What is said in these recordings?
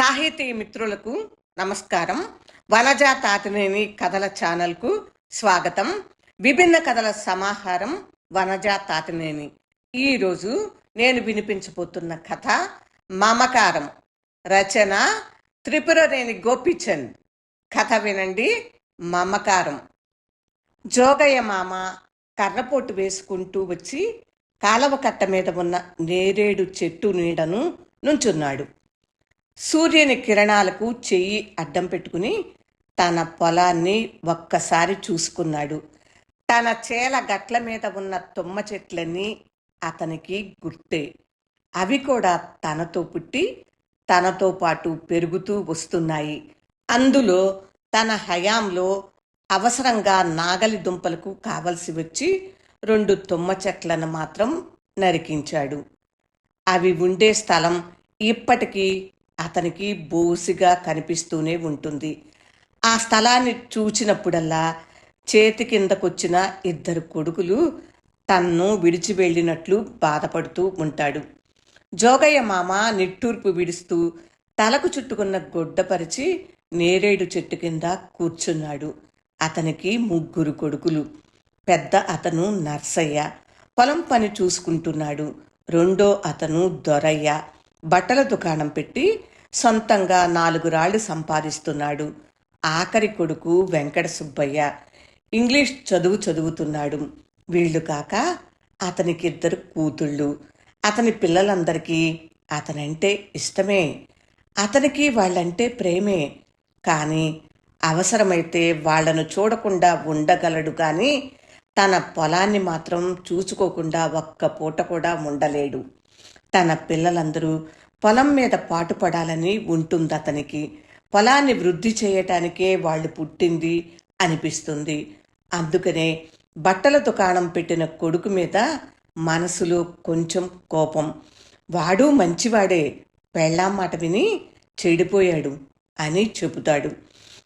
సాహితీ మిత్రులకు నమస్కారం. వనజ తాతినేని కథల ఛానల్కు స్వాగతం. విభిన్న కథల సమాహారం వనజ తాతినేని. ఈరోజు నేను వినిపించబోతున్న కథ మమకారం. రచన త్రిపురనేని గోపిచంద్. కథ వినండి. మమకారం. జోగయ్య మామ కర్రపోటు వేసుకుంటూ వచ్చి కాలవ కట్ట మీద ఉన్న నేరేడు చెట్టు నీడను నుంచున్నాడు. సూర్యుని కిరణాలకు చెయ్యి అడ్డం పెట్టుకుని తన పొలాన్ని ఒక్కసారి చూసుకున్నాడు. తన చేల గట్ల మీద ఉన్న తుమ్మ చెట్లన్నీ అతనికి గుర్తే. అవి కూడా తనతో పుట్టి తనతో పాటు పెరుగుతూ వస్తున్నాయి. అందులో తన హయాంలో అవసరంగా నాగలి దుంపలకు కావలసి వచ్చి రెండు తుమ్మ చెట్లను మాత్రం నరికించాడు. అవి ఉండే స్థలం ఇప్పటికీ అతనికి బోసిగా కనిపిస్తూనే ఉంటుంది. ఆ స్థలాన్ని చూచినప్పుడల్లా చేతి కిందకొచ్చిన ఇద్దరు కొడుకులు తన్ను విడిచి వెళ్ళినట్లు బాధపడుతూ ఉంటాడు. జోగయ్య మామ నిట్టూర్పు విడుస్తూ తలకు చుట్టుకున్న గొడ్డపరిచి నేరేడు చెట్టు కింద కూర్చున్నాడు. అతనికి ముగ్గురు కొడుకులు. పెద్ద అతను నర్సయ్య. పొలం పని చూసుకుంటున్నాడు. రెండో అతను దొరయ్య. బట్టల దుకాణం పెట్టి సొంతంగా నాలుగు రాళ్ళు సంపాదిస్తున్నాడు. ఆఖరి కొడుకు వెంకట సుబ్బయ్య. ఇంగ్లీష్ చదువు చదువుతున్నాడు. వీళ్ళు కాక అతనికి ఇద్దరు కూతుళ్ళు. అతని పిల్లలందరికీ అతనంటే ఇష్టమే. అతనికి వాళ్ళంటే ప్రేమే. కానీ అవసరమైతే వాళ్ళను చూడకుండా ఉండగలడు కానీ తన పొలాన్ని మాత్రం చూసుకోకుండా ఒక్క పూట కూడా ఉండలేడు. తన పిల్లలందరూ పొలం మీద పాటుపడాలని ఉంటుంది అతనికి పొలాన్ని వృద్ధి చేయటానికే వాళ్ళు పుట్టింది అనిపిస్తుంది. అందుకనే బట్టల దుకాణం పెట్టిన కొడుకు మీద మనసులో కొంచెం కోపం. వాడు మంచివాడే పెళ్ళాం మాట విని చెడిపోయాడు అని చెబుతాడు.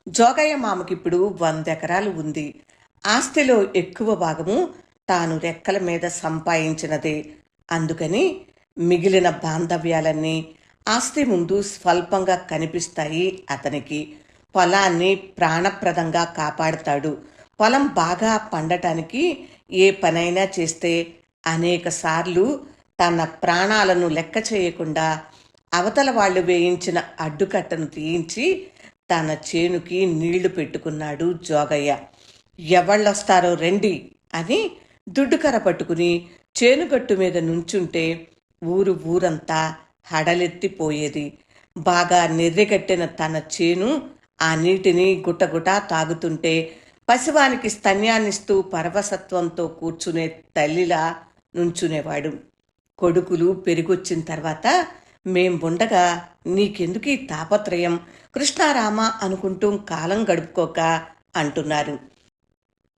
జోగయ్య మామకిప్పుడు వంద ఎకరాలు ఉంది. ఆస్తిలో ఎక్కువ భాగము తాను రెక్కల మీద సంపాదించినదే అందుకని మిగిలిన బాంధవ్యాలన్నీ ఆస్తి ముందు స్వల్పంగా కనిపిస్తాయి అతనికి. పొలాన్ని ప్రాణప్రదంగా కాపాడతాడు. పొలం బాగా పండటానికి ఏ పనైనా చేస్తే అనేక సార్లు తన ప్రాణాలను లెక్క చేయకుండా అవతల వాళ్ళు వేయించిన అడ్డుకట్టను తీయించి తన చేనుకి నీళ్ళు పెట్టుకున్నాడు జోగయ్య. ఎవళ్ళొస్తారో రండి అని దుడ్డుకర పట్టుకుని చేనుగట్టు మీద నుంచుంటే ఊరు ఊరంతా హడలెత్తిపోయేది. బాగా నిర్రెగట్టిన తన చేను ఆ నీటిని గుటగుట తాగుతుంటే పశువానికి స్తన్యాన్నిస్తూ పరవసత్వంతో కూర్చునే తల్లిలా నుంచునేవాడు. కొడుకులు పెరిగొచ్చిన తర్వాత మేం ఉండగా నీకెందుకు ఈ తాపత్రయం? కృష్ణారామ అనుకుంటూ కాలం గడుపుకోక అంటున్నారు.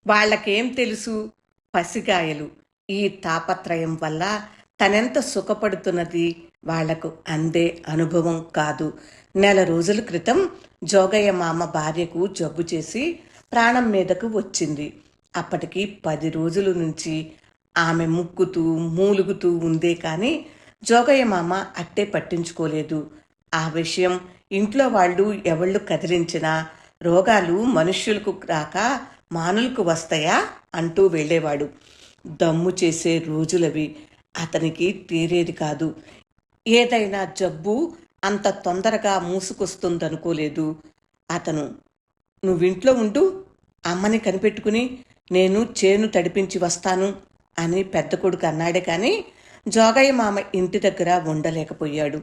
వాళ్ళకేం తెలుసు? పసిగాయలు. ఈ తాపత్రయం వల్ల తనెంత సుఖపడుతున్నది? వాళ్ళకు అందే అనుభవం కాదు. నెల రోజుల క్రితం జోగయ్య మామ భార్యకు జబ్బు చేసి ప్రాణం మీదకు వచ్చింది. అప్పటికి పది రోజుల నుంచి ఆమె ముక్కుతూ మూలుగుతూ ఉందే కానీ జోగయ్య మామ అట్టే పట్టించుకోలేదు. ఆ విషయం ఇంట్లో వాళ్ళు ఎవళ్ళు కదిలించినా రోగాలు మనుష్యులకు రాక మానులకు వస్తాయా అంటూ వెళ్ళేవాడు. దమ్ము చేసే రోజులవి. అతనికి తీరేది కాదు. ఏదైనా జబ్బు అంత తొందరగా మూసుకొస్తుందనుకోలేదు. అతను నువ్వింట్లో ఉండు అమ్మని కనిపెట్టుకుని నేను చేను తడిపించి వస్తాను అని పెద్ద కొడుకు అన్నాడే కానీ జోగయ్య మామ ఇంటి దగ్గర ఉండలేకపోయాడు.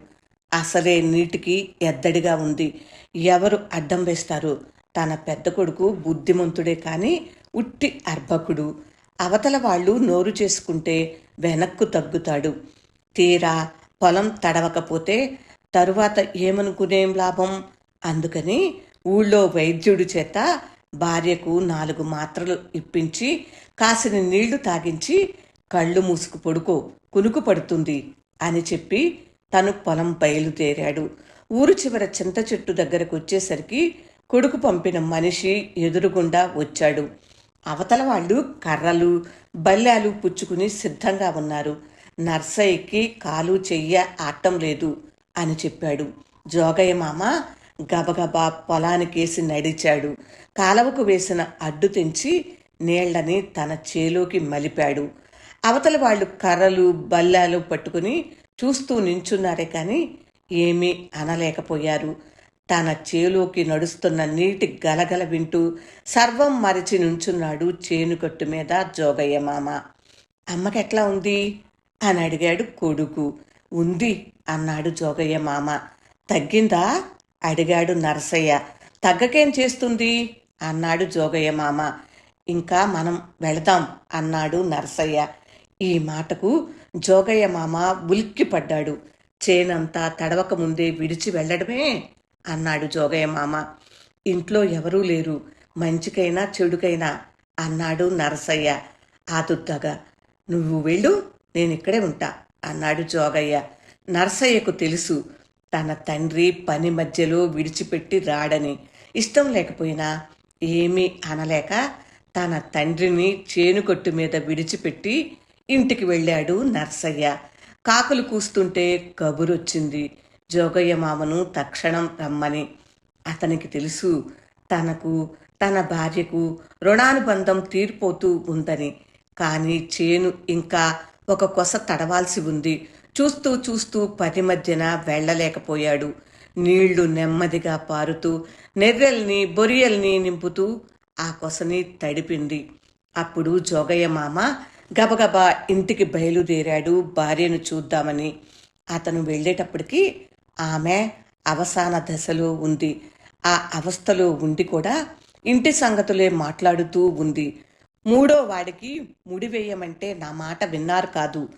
అసలే నీటికి ఎద్దడిగా ఉంది. ఎవరు అడ్డం వేస్తారు? తన పెద్ద కొడుకు బుద్ధిమంతుడే కానీ ఉట్టి అర్భకుడు. అవతల వాళ్ళు నోరు చేసుకుంటే వెనక్కు తగ్గుతాడు. తీరా పొలం తడవకపోతే తరువాత ఏమనుకునేం లాభం? అందుకని ఊళ్ళో వైద్యుడి చేత భార్యకు నాలుగు మాత్రలు ఇప్పించి కాసిన నీళ్ళు తాగించి కళ్ళు మూసుకు పడుకో కునుకు పడుతుంది అని చెప్పి తను పొలం బయలుదేరాడు. ఊరు చివర చింత చెట్టు దగ్గరకు వచ్చేసరికి కొడుకు పంపిన మనిషి ఎదురుగుండా వచ్చాడు. అవతల వాళ్ళు కర్రలు బల్లాలు పుచ్చుకుని సిద్ధంగా ఉన్నారు. నర్సయ్యకి కాలు చెయ్య ఆటం లేదు అని చెప్పాడు. జోగయ్య మామ గబగబా పొలానికేసి నడిచాడు. కాలవకు వేసిన అడ్డు తెంచి నీళ్ళని తన చేలోకి మలిపాడు. అవతల వాళ్ళు కర్రలు బల్లాలు పట్టుకుని చూస్తూ నించున్నారే కానీ ఏమీ అనలేకపోయారు. తన చేలోకి నడుస్తున్న నీటి గలగల వింటూ సర్వం మరిచి నుంచున్నాడు చేనుకట్టు మీద జోగయ్య మామ. అమ్మకెట్లా ఉంది? అని అడిగాడు కొడుకు. ఉంది అన్నాడు జోగయ్య మామ. తగ్గిందా? అడిగాడు నరసయ్య. తగ్గకేం చేస్తుంది? అన్నాడు జోగయ్య మామ. ఇంకా మనం వెళదాం అన్నాడు నరసయ్య. ఈ మాటకు జోగయ్య మామ ఉలిక్కిపడ్డాడు. చేనంతా తడవక ముందే విడిచి వెళ్ళడమే అన్నాడు జోగయ్య మామ. ఇంట్లో ఎవరూ లేరు. మంచికైనా చెడుకైనా అన్నాడు నరసయ్య. ఆతుద్దగా నువ్వు వెళ్ళు నేను ఇక్కడే ఉంటా అన్నాడు జోగయ్య. నరసయ్యకు తెలుసు తన తండ్రి పని మధ్యలో విడిచిపెట్టి రాడని. ఇష్టం లేకపోయినా ఏమీ అనలేక తన తండ్రిని చేనుకొట్టు మీద విడిచిపెట్టి ఇంటికి వెళ్ళాడు నర్సయ్య. కాకులు కూస్తుంటే కబురొచ్చింది. జోగయ్య మామను తక్షణం రమ్మని అతనికి తెలుసు తనకు తన భార్యకు రుణానుబంధం తీరిపోతూ ఉందని. కానీ చేను ఇంకా ఒక కొస తడవాల్సి ఉంది. చూస్తూ చూస్తూ పది మధ్యన వెళ్ళలేకపోయాడు. నీళ్ళు నెమ్మదిగా పారుతూ నెర్రెల్ని బొరియల్ని నింపుతూ ఆ కొసని తడిపింది. అప్పుడు జోగయ్య మామ గబగబా ఇంటికి బయలుదేరాడు. భార్యను చూద్దామని. అతను వెళ్ళేటప్పటికీ ఆమె అవసాన దశలో ఉంది. ఆ అవస్థలో ఉండి కూడా ఇంటి సంగతులే మాట్లాడుతూ ఉంది. మూడో వాడికి ముడివేయమంటే నా మాట విన్నారు కాదు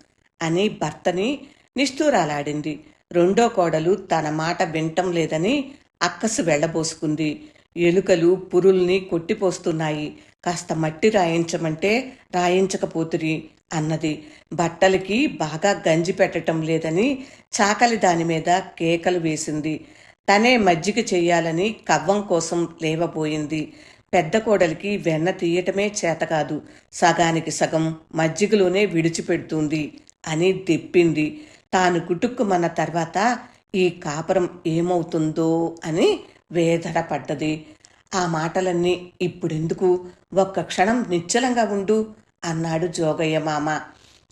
అని భర్తని నిష్ఠూరాలాడింది. రెండో కోడలు తన మాట వింటం లేదని అక్కసు వెళ్ళబోసుకుంది. ఎలుకలు పురుల్ని కొట్టిపోస్తున్నాయి. కాస్త మట్టి రాయించమంటే రాయించకపోతురి. అన్నది. బట్టలకి బాగా గంజి పెట్టటం లేదని చాకలి దాని మీద కేకలు వేసింది. తనే మజ్జిగ చెయ్యాలని కవ్వం కోసం లేవబోయింది. పెద్ద కోడలికి వెన్న తీయటమే చేత కాదు. సగానికి సగం మజ్జిగలోనే విడిచిపెడుతుంది అని దెప్పింది. తాను కుటుక్కుమన్న తర్వాత ఈ కాపురం ఏమవుతుందో అని వేదన పడ్డది. ఆ మాటలన్నీ ఇప్పుడెందుకు? ఒక్క క్షణం నిశ్చలంగా ఉండు. అన్నాడు జోగయ్య మామ.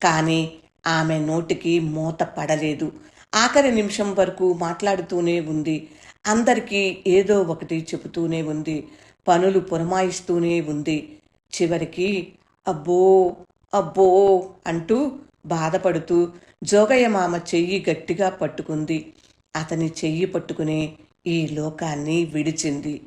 కానీ ఆమె నోటికి మూత పడలేదు. ఆఖరి నిమిషం వరకు మాట్లాడుతూనే ఉంది. అందరికీ ఏదో ఒకటి చెబుతూనే ఉంది. పనులు పురమాయిస్తూనే ఉంది. చివరికి అబ్బో అబ్బో అంటూ బాధపడుతూ జోగయ్య మామ చెయ్యి గట్టిగా పట్టుకుంది. అతని చెయ్యి పట్టుకుని ఈ లోకాన్ని విడిచింది.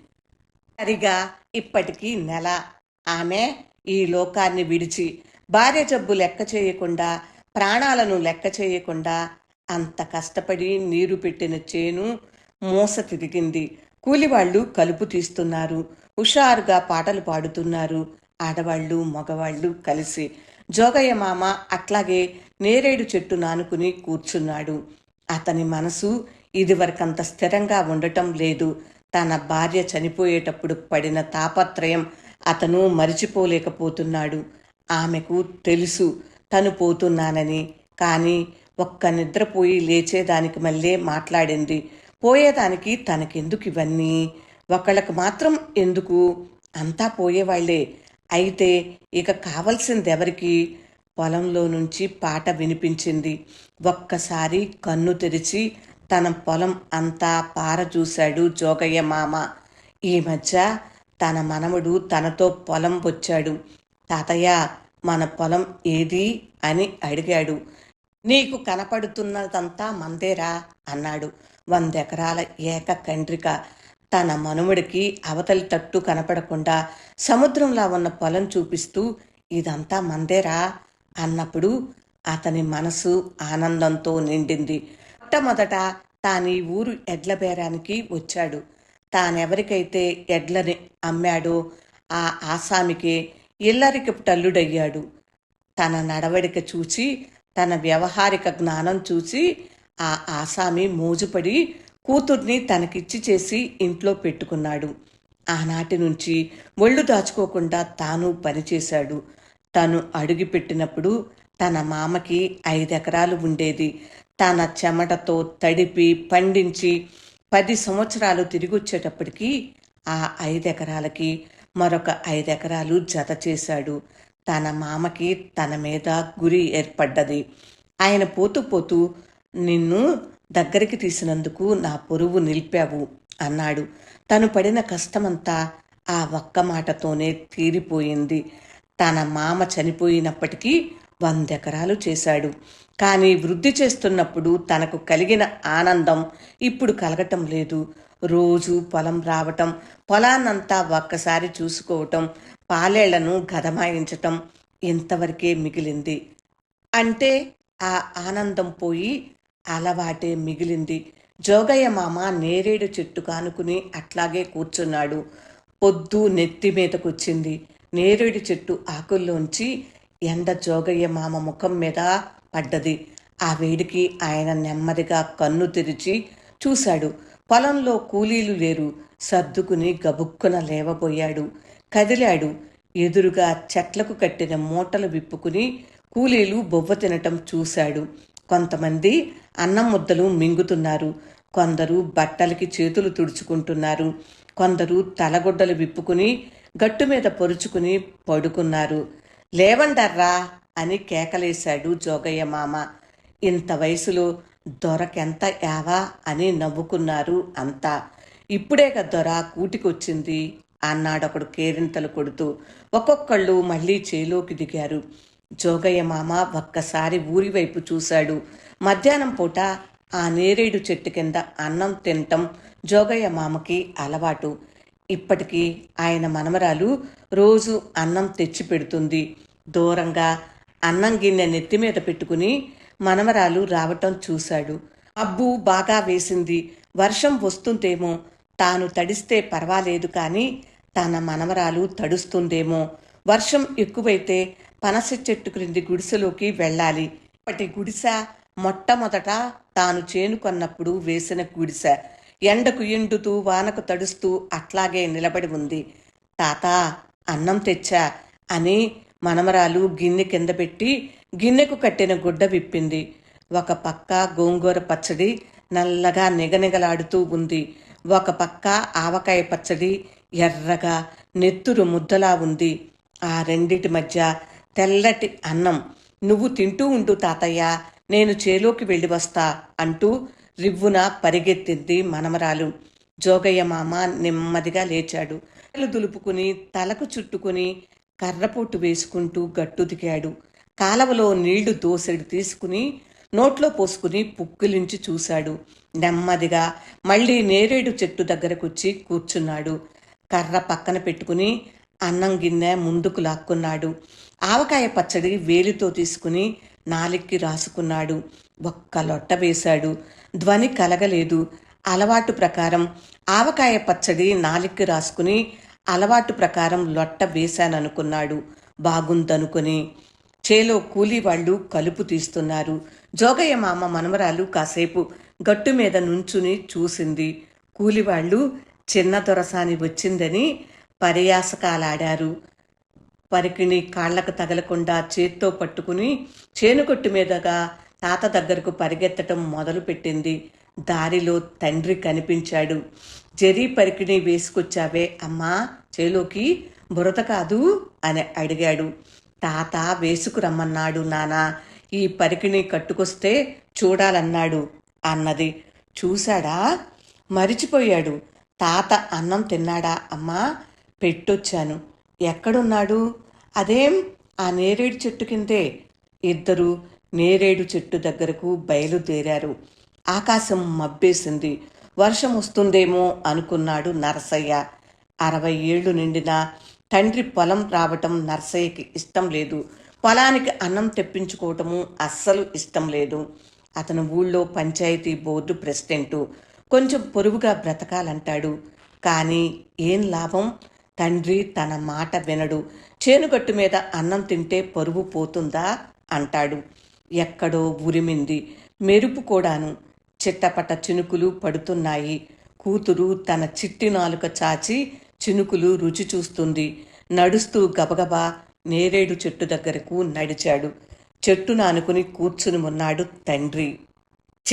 సరిగా ఇప్పటికీ నెల. ఆమె ఈ లోకాన్ని విడిచి భార్య జబ్బు లెక్క చేయకుండా ప్రాణాలను లెక్క చేయకుండా అంత కష్టపడి నీరు పెట్టిన చేను మూస తిరిగింది కూలివాళ్ళు కలుపు తీస్తున్నారు. హుషారుగా పాటలు పాడుతున్నారు. ఆడవాళ్ళు మగవాళ్ళు కలిసి. జోగయ్య మామ అట్లాగే నేరేడు చెట్టు నానుకుని కూర్చున్నాడు. అతని మనసు ఇదివరకంత స్థిరంగా ఉండటం లేదు. తన భార్య చనిపోయేటప్పుడు పడిన తాపత్రయం అతను మరిచిపోలేకపోతున్నాడు. ఆమెకు తెలుసు తను పోతున్నానని. కానీ ఒక్క నిద్రపోయి లేచేదానికి మళ్ళీ మాట్లాడింది. పోయేదానికి తనకెందుకు ఇవన్నీ? ఒకళ్ళకు మాత్రం ఎందుకు? అంతా పోయేవాళ్ళే. అయితే ఇక కావలసిందెవరికి? పొలంలో నుంచి పాట వినిపించింది. ఒక్కసారి కన్ను తెరిచి తన పొలం అంతా పారచూశాడు జోగయ్య మామ. ఈ మధ్య తన మనవడు తనతో పొలం వచ్చాడు తాతయ్య మన పొలం ఏది? అని అడిగాడు. నీకు కనపడుతున్నదంతా మందేరా? అన్నాడు. వందెకరాల ఏక కండ్రిక. తన మనుమడికి అవతలి తట్టు కనపడకుండా సముద్రంలా ఉన్న పొలం చూపిస్తూ ఇదంతా మందేరా అన్నప్పుడు అతని మనసు ఆనందంతో నిండింది. మొట్టమొదట తాను ఈ ఊరు ఎడ్ల బేరానికి వచ్చాడు. తానెవరికైతే ఎడ్లని అమ్మాడో ఆ ఆసామికి ఇల్లరికి టల్లుడయ్యాడు. తన నడవడిక చూచి తన వ్యవహారిక జ్ఞానం చూసి ఆ ఆసామి మోజుపడి కూతుర్ని తనకిచ్చి చేసి ఇంట్లో పెట్టుకున్నాడు. ఆనాటి నుంచి ఒళ్ళు దాచుకోకుండా తాను పనిచేశాడు. తను అడుగుపెట్టినప్పుడు తన మామకి ఐదెకరాలు ఉండేది. తన చెమటతో తడిపి పండించి పది సంవత్సరాలు తిరిగొచ్చేటప్పటికీ ఆ ఐదెకరాలకి మరొక ఐదెకరాలు జత చేశాడు. తన మామకి తన మీద గురి ఏర్పడ్డది. ఆయన పోతూ పోతూ నిన్ను దగ్గరికి తీసినందుకు నా పొరువు నిలిపావు అన్నాడు. తను పడిన కష్టమంతా ఆ ఒక్క మాటతోనే తీరిపోయింది. తన మామ చనిపోయినప్పటికీ వందెకరాలు చేశాడు. కానీ వృద్ధి చేస్తున్నప్పుడు తనకు కలిగిన ఆనందం ఇప్పుడు కలగటం లేదు. రోజు పొలం రావటం పొలాన్నంతా ఒక్కసారి చూసుకోవటం పాలేళ్ళను గదమాయించటం ఇంతవరకే మిగిలింది. అంటే ఆ ఆనందం పోయి అలవాటే మిగిలింది. జోగయ్య మామ నేరేడు చెట్టు కానుకుని అట్లాగే కూర్చున్నాడు. పొద్దు నెత్తి మీదకొచ్చింది. నేరేడు చెట్టు ఆకుల్లోంచి ఎండ జోగయ్య మామ ముఖం మీద పడ్డది. ఆ వేడికి ఆయన నెమ్మదిగా కన్ను తెరిచి చూశాడు. పొలంలో కూలీలు లేరు. సర్దుకుని గబుక్కున లేవబోయాడు. కదిలాడు. ఎదురుగా చెట్లకు కట్టిన మూటలు విప్పుకుని కూలీలు బొవ్వ తినటం చూశాడు. కొంతమంది అన్నం ముద్దలు మింగుతున్నారు. కొందరు బట్టలకి చేతులు తుడుచుకుంటున్నారు. కొందరు తలగొడ్డలు విప్పుకుని గట్టు మీద పొరుచుకుని పడుకున్నారు. లేవండర్రా! అని కేకలేశాడు జోగయ్య మామ. ఇంత వయసులో దొరకెంత యావా అని నవ్వుకున్నారు అంతా. ఇప్పుడే దొర కూటికొచ్చింది అన్నాడొకడు కేరింతలు కొడుతూ. ఒక్కొక్కళ్ళు మళ్ళీ చేలోకి దిగారు. జోగయ్య మామ ఒక్కసారి ఊరి వైపు చూశాడు. మధ్యాహ్నం పూట ఆ నేరేడు చెట్టు కింద అన్నం తినటం జోగయ్య మామకి అలవాటు. ఇప్పటికీ ఆయన మనమరాలు రోజు అన్నం తెచ్చి పెడుతుంది. దూరంగా అన్నం గిన్నె నెత్తి మీద పెట్టుకుని మనమరాలు రావటం చూశాడు. అబ్బు బాగా వేసింది. వర్షం వస్తుందేమో. తాను తడిస్తే పర్వాలేదు కానీ తన మనమరాలు తడుస్తుందేమో. వర్షం ఎక్కువైతే పనస చెట్టు క్రింది గుడిసెలోకి వెళ్ళాలి. ఇప్పటి గుడిసె మొట్టమొదట తాను చేనుకొన్నప్పుడు వేసిన గుడిసె. ఎండకు ఎండుతూ వానకు తడుస్తూ అట్లాగే నిలబడి ఉంది. తాత అన్నం తెచ్చా అని మనమరాలు గిన్నె కింద పెట్టి గిన్నెకు కట్టిన గుడ్డ విప్పింది. ఒక పక్క గోంగూర పచ్చడి నల్లగా నిగనిగలాడుతూ ఉంది. ఒక పక్క ఆవకాయ పచ్చడి ఎర్రగా నెత్తురు ముద్దలా ఉంది. ఆ రెండిటి మధ్య తెల్లటి అన్నం నువ్వు తింటూ ఉండు తాతయ్య నేను చేలోకి వెళ్ళి వస్తా అంటూ రివ్వున పరిగెత్తింది మనమరాలు. జోగయ్య మామ నెమ్మదిగా లేచాడు. దులుపుకుని తలకు చుట్టుకుని కర్రపోటు వేసుకుంటూ గట్టుదికాడు కాలవలో నీళ్ళు దోసెడు తీసుకుని నోట్లో పోసుకుని పుక్కిలించి చూశాడు. నెమ్మదిగా మళ్ళీ నేరేడు చెట్టు దగ్గరకొచ్చి కూర్చున్నాడు. కర్ర పక్కన పెట్టుకుని అన్నం గిన్నె ముందుకు లాక్కున్నాడు. ఆవకాయ పచ్చడి వేలితో తీసుకుని నాలిక్కి రాసుకున్నాడు. ఒక్క లొట్ట వేశాడు. ధ్వని కలగలేదు. అలవాటు ప్రకారం ఆవకాయ పచ్చడి నాలిక్కి రాసుకుని అలవాటు ప్రకారం లొట్ట వేశాననుకున్నాడు. బాగుందనుకుని చేలో కూలీ వాళ్ళు కలుపు తీస్తున్నారు. జోగయ్య మామ మనమరాలు కాసేపు గట్టు మీద నుంచుని చూసింది. కూలివాళ్ళు చిన్న దొరసాని వచ్చిందని పర్యాసకాలాడారు. పరికిణి కాళ్ళకు తగలకుండా చేత్తో పట్టుకుని చేనుకొట్టు మీదగా తాత దగ్గరకు పరిగెత్తటం మొదలుపెట్టింది. దారిలో తండ్రి కనిపించాడు. జరీ పరికిణి వేసుకొచ్చావే అమ్మా చేలోకి బురద కాదు అని అడిగాడు. తాత వేసుకురమ్మన్నాడు నానా ఈ పరికిణి కట్టుకొస్తే చూడాలన్నాడు అన్నది. చూశాడా? మరిచిపోయాడు. తాత అన్నం తిన్నాడా? అమ్మా పెట్టొచ్చాను. ఎక్కడున్నాడు? అదేం ఆ నేరేడు చెట్టు కిందే? ఇద్దరు నేరేడు చెట్టు దగ్గరకు బయలుదేరారు. ఆకాశం మబ్బేసింది. వర్షం వస్తుందేమో అనుకున్నాడు నరసయ్య. అరవై ఏళ్ళు నిండిన తండ్రి పొలం రావటం నరసయ్యకి ఇష్టం లేదు. పొలానికి అన్నం తెప్పించుకోవటము అస్సలు ఇష్టం లేదు. అతను ఊళ్ళో పంచాయతీ బోర్డు ప్రెసిడెంటు. కొంచెం పొరుగుగా బ్రతకాలంటాడు. కానీ ఏం లాభం? తండ్రి తన మాట వినడు. చేనుగట్టు మీద అన్నం తింటే పరువు పోతుందా? అంటాడు. ఎక్కడో ఉరిమింది. మెరుపు కూడాను. చిట్టపట చినుకులు పడుతున్నాయి. కూతురు తన చిట్టి నాలుక చాచి చినుకులు రుచి చూస్తుంది. నడుస్తూ గబగబా నేరేడు చెట్టు దగ్గరకు నడిచాడు. చెట్టు నానుకుని కూర్చుని ఉన్నాడు తండ్రి.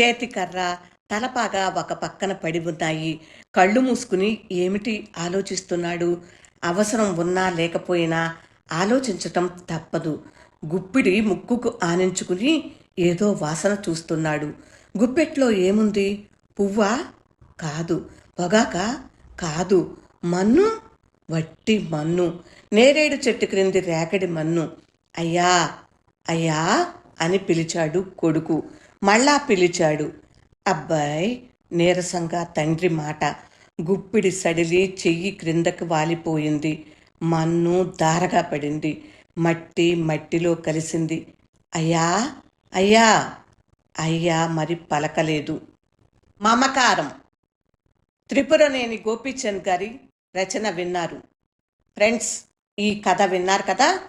చేతికర్ర తలపాగా ఒక పక్కన పడి ఉన్నాయి. కళ్ళు మూసుకుని ఏమిటి ఆలోచిస్తున్నాడు? అవసరం ఉన్నా లేకపోయినా ఆలోచించటం తప్పదు. గుప్పిడి ముక్కుకు ఆనించుకుని ఏదో వాసన చూస్తున్నాడు. గుప్పెట్లో ఏముంది? పువ్వా? కాదు. పొగాక? కాదు. మన్ను? వట్టి మన్ను. నేరేడు చెట్టు క్రింది రేకడి మన్ను. అయ్యా! అయ్యా! అని పిలిచాడు కొడుకు. మళ్ళా పిలిచాడు. అబ్బాయి! నీరసంగా తండ్రి మాట. గుప్పిడి సడిలి చెయ్యి క్రిందకు వాలిపోయింది. మన్ను దారగా పడింది. మట్టి మట్టిలో కలిసింది. అయ్యా! అయ్యా! అయ్యా మరి పలకలేదు. మమకారం. త్రిపురనేని గోపీచంద్ గారి రచన విన్నారు. ఫ్రెండ్స్ ఈ కథ విన్నారు కదా?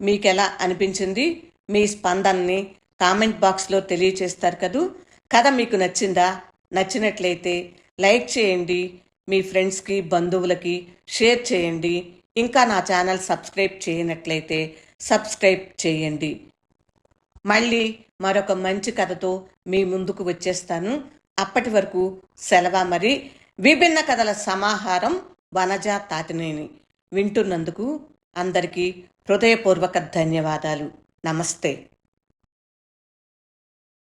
మీకు ఎలా అనిపించింది? మీ స్పందనని కామెంట్ బాక్స్లో తెలియచేస్తారు కదూ? కథ మీకు నచ్చిందా? నచ్చినట్లయితే లైక్ చేయండి. మీ ఫ్రెండ్స్కి బంధువులకి షేర్ చేయండి. ఇంకా నా ఛానల్ సబ్స్క్రైబ్ చేయనట్లయితే సబ్స్క్రైబ్ చేయండి. మళ్ళీ మరొక మంచి కథతో మీ ముందుకు వచ్చేస్తాను. అప్పటి వరకు సెలవ మరి. విభిన్న కథల సమాహారం వనజ తాతినేని వింటున్నందుకు అందరికీ హృదయపూర్వక ధన్యవాదాలు. నమస్తే.